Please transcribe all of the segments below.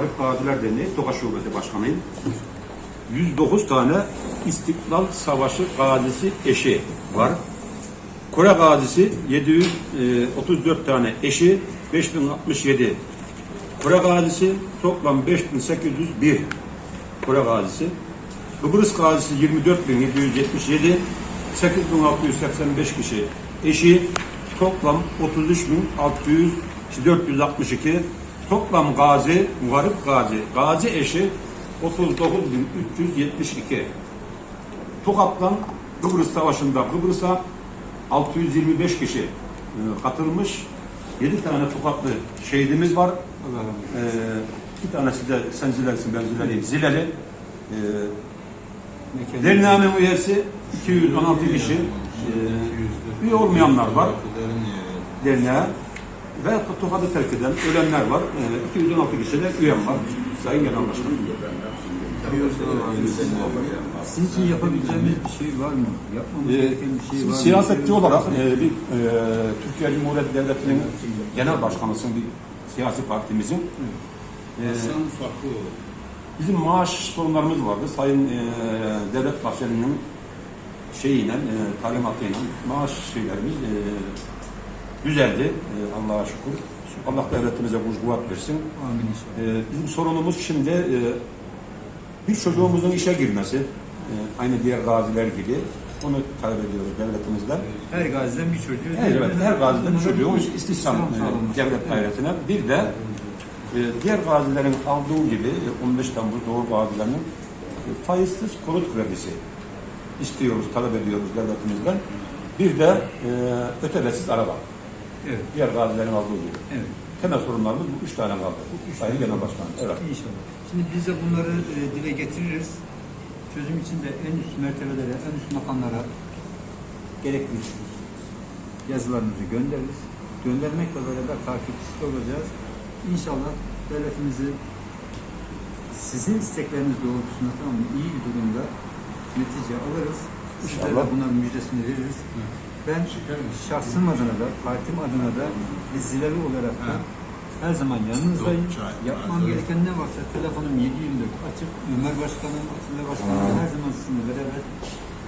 Muharip Gaziler Derneği Tokaş Şubesi Başkanıyım. 109 tane İstiklal Savaşı gazisi eşi var. Kore gazisi 734 tane eşi 5067 Kore gazisi toplam 5801 Kore gazisi. Kıbrıs gazisi 24777 8685 kişi eşi toplam 33662 toplam gazi muharip gazi gazi eşi 39372 Tokat'tan Kıbrıs Savaşı'nda Kıbrıs'a 625 kişi e, katılmış. 7 tane Tokatlı şehidimiz var. Ee, iki tanesi de sen Ziler'sin ben Ziler'iyim. Zileli. Ee, Derneğimin üyesi 216 kişi. Ee, üye olmayanlar var derneğe. Ve Tokat'ı terk eden ölenler var. Ee, 216 kişi de üyem var. Sayın Genel Başkanım. Sizin için yapabileceğimiz bir şey var mı? Yapmamız Ee, gereken bir şey var mı? siyasetçi olarak e, bir e, Türkiye Cumhuriyeti Devleti'nin genel başkanısın bir siyasi partimizin. E, bizim maaş sorunlarımız vardı. Sayın e, Devlet Bahçeli'nin şeyiyle, e, talimatıyla maaş şeylerimiz e, düzeldi. E, Allah'a şükür. Allah devletimize kuvvet versin. Amin. E, bizim sorunumuz şimdi e, bir çocuğumuzun işe girmesi. E, aynı diğer gaziler gibi. Onu talep ediyoruz devletimizden. Her gaziden bir çocuğu. Evet, evet, her gaziden bir çocuğu istihdam e, devlet gayretine. Bir de e, diğer gazilerin aldığı gibi e, 15 Temmuz Doğu gazilerinin e, faizsiz konut kredisi istiyoruz, talep ediyoruz devletimizden. Bir de e, ötelesiz araba. Evet. Diğer gazilerin aldığı gibi. Evet. Temel sorunlarımız bu üç tane kaldı. Sayın Genel Başkanım. Evet. İnşallah. Şimdi biz de bunları e, dile getiririz. Çözüm için de en üst mertebelere, en üst makamlara gerekli yazılarımızı göndeririz. Göndermekle beraber takipçisi olacağız. İnşallah devletimizi sizin istekleriniz doğrultusunda tamam mı? iyi bir durumda netice alırız. Sizlere bunların müjdesini veririz. Ben şahsım adına da, partim adına da ve zileli olarak da her zaman yanınızdayım. Yapmam gereken ne varsa telefonum 724 açık. Ömer Başkanım, Atilla Başkanım her zaman sizinle beraber.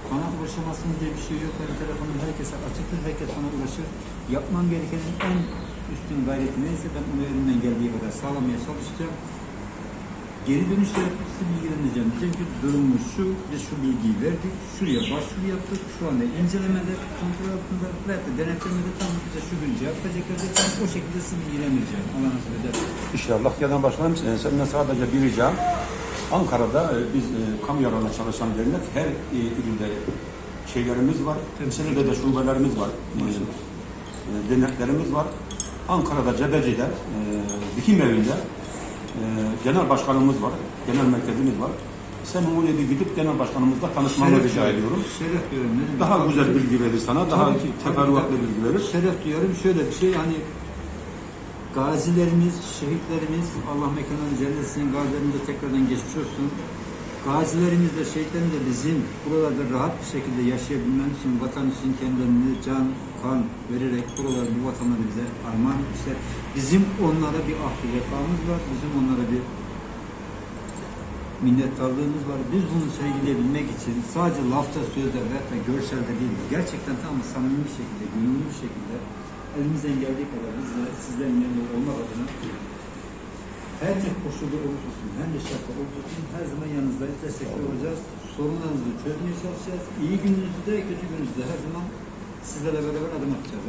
Bana ulaşamazsınız diye bir şey yok. Benim telefonum herkese açıktır. Herkes bana ulaşır. Yapmam gerekenin en üstün gayreti neyse ben onu elimden geldiği kadar sağlamaya çalışacağım. Geri dönüşle sizi bilgileneceğim. Çünkü durumumuz şu, biz şu bilgiyi verdik, şuraya başvuru yaptık, şu anda incelemede, kontrol altında ve de denetlemede tam bize şu gün cevap verecekler. Ben o şekilde sizi bilgilendireceğim. Allah nasip eder. İnşallah Genel Başkanım e, senden sadece bir ricam. Ankara'da e, biz e, kamu yararına çalışan dernek her ilde şeylerimiz var. Temsilde de şubelerimiz var. E, derneklerimiz var. Ankara'da Cebeci'de dikim evinde genel başkanımız var. Genel merkezimiz var. Sen bir gidip genel başkanımızla tanışmanı rica ediyorum. Şeref duyarım. Ne? Daha güzel bilgi verir sana. Daha Tabii ki, tabii teferruatlı bilgi verir. Şeref duyarım. Şöyle bir şey hani gazilerimiz, şehitlerimiz, Allah mekanını cennetsin, gazilerimize tekrardan geçmiş olsun. Gazilerimiz de şehitlerimiz de bizim buralarda rahat bir şekilde yaşayabilmemiz için vatan için kendilerini can, kan vererek buraları, bu vatanları bize armağan etmişler. Bizim onlara bir ahli vefamız var, bizim onlara bir minnettarlığımız var. Biz bunu sergileyebilmek için sadece lafta, sözde veyahut da görselde değil, gerçekten tam samimi bir şekilde, gönüllü bir şekilde elimizden geldiği kadar biz de sizlerin yanında olmak adına her ne koşulda olursa olsun, hem de şartta olursa olsun her yanınızdayız, destekli olacağız. Sorunlarınızı çözmeye çalışacağız. İyi gününüzde, kötü gününüzde her zaman sizlerle beraber adım atacağız.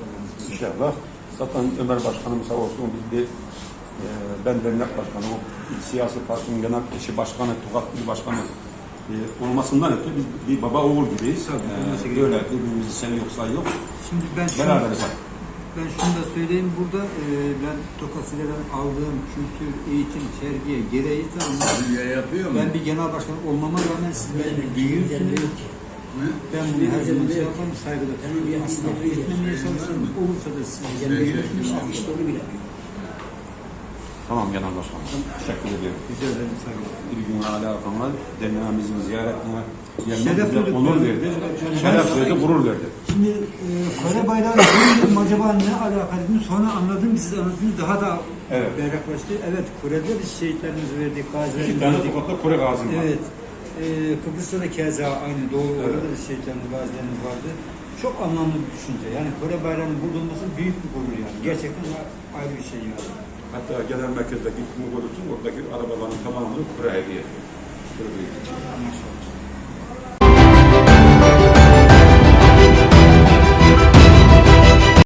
İnşallah. Zaten Ömer Başkanım sağ olsun biz bir e, ben dernek başkanı, o siyasi partinin genel eşi başkanı, Tokat İl Başkanı e, olmasından öte biz bir baba oğul gibiyiz. Tabii, E, gerekiyor. böyle birbirimizi sen yoksa yok. Şimdi ben Beraberiz. Ben şunu da söyleyeyim burada e, ben Tokat Sile'den aldığım kültür, eğitim, terbiye gereği tamam Ya yapıyor mu? ben bir genel başkan olmama rağmen siz benim bir büyüğümsünüz. Ben bunu her zaman şey yaparım, saygıda asla etmemeye çalışırım. Olursa da siz İşte onu bile yapıyor. Tamam Genel Başkanım. Teşekkür ediyorum. Rica ederim saygıda. Bir gün hala atanlar derneğimizin ziyaretine Şeref duyduk. onur verdi. Şeref verdi, gurur verdi. Şimdi e, Kore bayrağı görüyorum acaba ne alaka dedim sonra anladım siz anlattınız daha da Evet. Berraklaştı. Evet, Kore'de biz şehitlerimizi verdik, İki gazilerimizi tane verdik. tokatlı Kore gazim var. Evet. Ee, Kıbrıs'ta da keza aynı doğu orada da şehitlerimiz, gazilerimiz vardı. Çok anlamlı bir düşünce. Yani Kore bayrağının burada olması büyük bir gurur yani. Gerçekten ayrı bir şey yani. Hatta genel merkezdeki kumu görürsün, oradaki arabaların tamamını Kore hediye ediyor. Büyük. Maşallah.